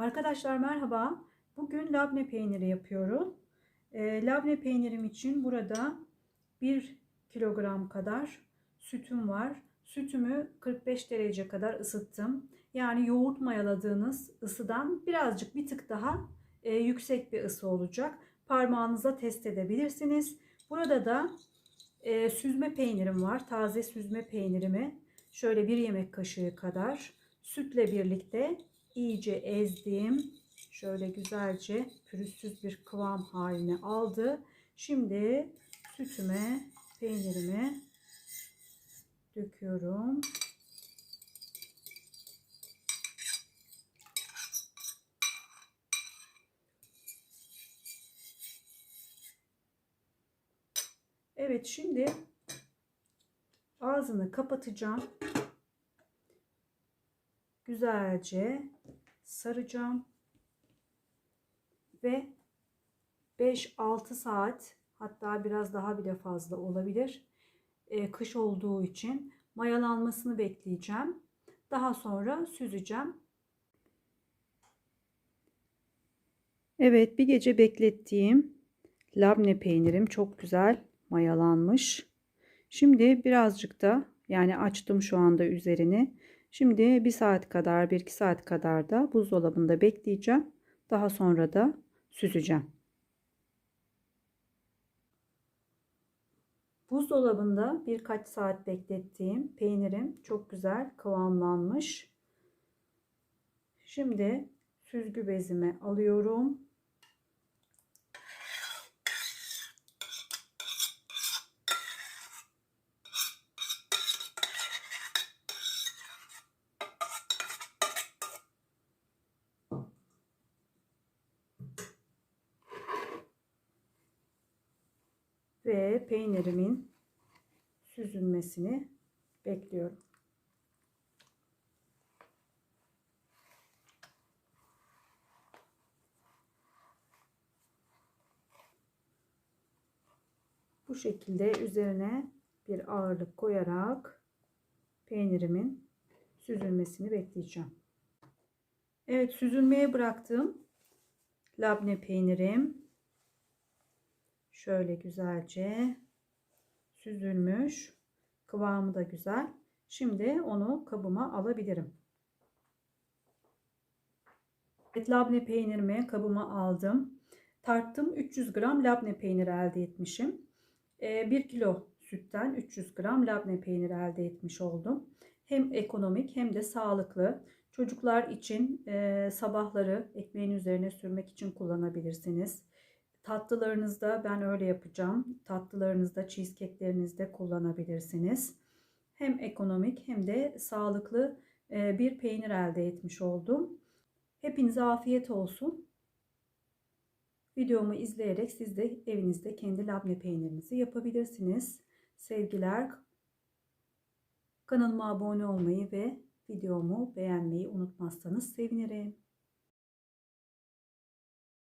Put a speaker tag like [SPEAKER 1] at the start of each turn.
[SPEAKER 1] Arkadaşlar merhaba. Bugün labne peyniri yapıyorum. E, labne peynirim için burada 1 kilogram kadar sütüm var. Sütümü 45 derece kadar ısıttım. Yani yoğurt mayaladığınız ısıdan birazcık bir tık daha e, yüksek bir ısı olacak. Parmağınıza test edebilirsiniz. Burada da e, süzme peynirim var. Taze süzme peynirimi şöyle bir yemek kaşığı kadar sütle birlikte iyice ezdim. Şöyle güzelce pürüzsüz bir kıvam haline aldı. Şimdi sütüme peynirimi döküyorum. Evet şimdi ağzını kapatacağım. Güzelce saracağım. Ve 5-6 saat hatta biraz daha bile fazla olabilir. Ee, kış olduğu için mayalanmasını bekleyeceğim. Daha sonra süzeceğim. Evet bir gece beklettiğim labne peynirim çok güzel mayalanmış. Şimdi birazcık da yani açtım şu anda üzerini. Şimdi bir saat kadar, bir iki saat kadar da buzdolabında bekleyeceğim. Daha sonra da süzeceğim. Buzdolabında birkaç saat beklettiğim peynirim çok güzel kıvamlanmış. Şimdi süzgü bezime alıyorum. Ve peynirimin süzülmesini bekliyorum. Bu şekilde üzerine bir ağırlık koyarak peynirimin süzülmesini bekleyeceğim. Evet süzülmeye bıraktığım labne peynirim Şöyle güzelce süzülmüş. Kıvamı da güzel. Şimdi onu kabıma alabilirim. Evet, labne peynirimi kabıma aldım. Tarttım 300 gram labne peyniri elde etmişim. 1 ee, kilo sütten 300 gram labne peyniri elde etmiş oldum. Hem ekonomik hem de sağlıklı. Çocuklar için e, sabahları ekmeğin üzerine sürmek için kullanabilirsiniz. Tatlılarınızda ben öyle yapacağım. Tatlılarınızda, cheesecake'lerinizde kullanabilirsiniz. Hem ekonomik hem de sağlıklı e, bir peynir elde etmiş oldum. Hepinize afiyet olsun. Videomu izleyerek siz de evinizde kendi labne peynirinizi yapabilirsiniz. Sevgiler. Kanalıma abone olmayı ve videomu beğenmeyi unutmazsanız sevinirim.